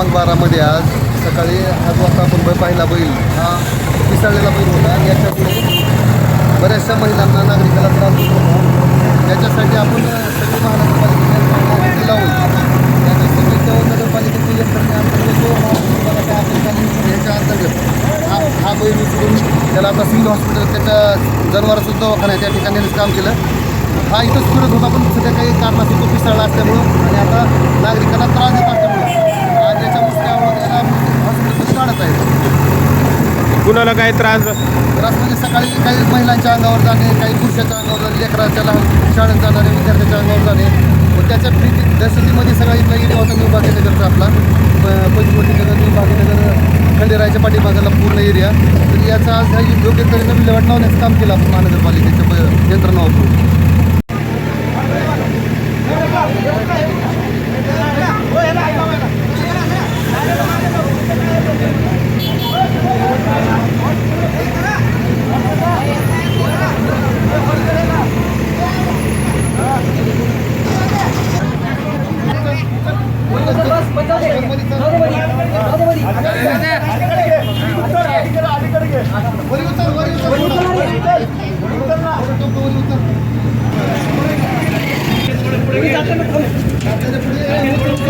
क्रमांक बारामध्ये आज सकाळी आज वाजता आपण बैल पाहिला बैल. हा. पिसाळलेला बैल होता. आणि याच्यापुढे बऱ्याचशा महिलांना नागरिकाला त्रास होतो. याच्यासाठी आपण सगळी महानगरपालिकेने लावून त्याच्या सगळी नगरपालिकेची यंत्रणे अंतर्गत जो हा याच्या अंतर्गत हा हा बैल उचलून त्याला आता सिव्हिल हॉस्पिटल त्याच्या जनावराचं दवाखाना आहे त्या ठिकाणी काम केलं. हा इथंच फिरत होता पण सध्या काही कारणासाठी तो पिसाळला असल्यामुळं आणि आता नागरिकांना त्रास देत असल्यामुळं आज याच्या मुसक्यामुळं त्याला हॉस्पिटलमध्ये काढत आहे कुणाला काय त्रास? त्रास म्हणजे सकाळी काही महिलांच्या अंगावर जाणे काही पुरुषाच्या अंगावर जाणे लेकराच्या लहान शाळेत जाणारे विद्यार्थ्याच्या अंगावर जाणे. मग त्याच्या प्रीती दहशतीमध्ये सगळा इथला एरिया होता न्यू भाग्यनगरचा आपला. पंचवटीनगर न्यू भाग्यनगर खंडेरायच्या पाठीमागाला पूर्ण एरिया तर याचा आज हा योग्य तऱ्हेनं विल्हेवाट लावण्याचं काम केलं आपण महानगरपालिकेच्या पुढे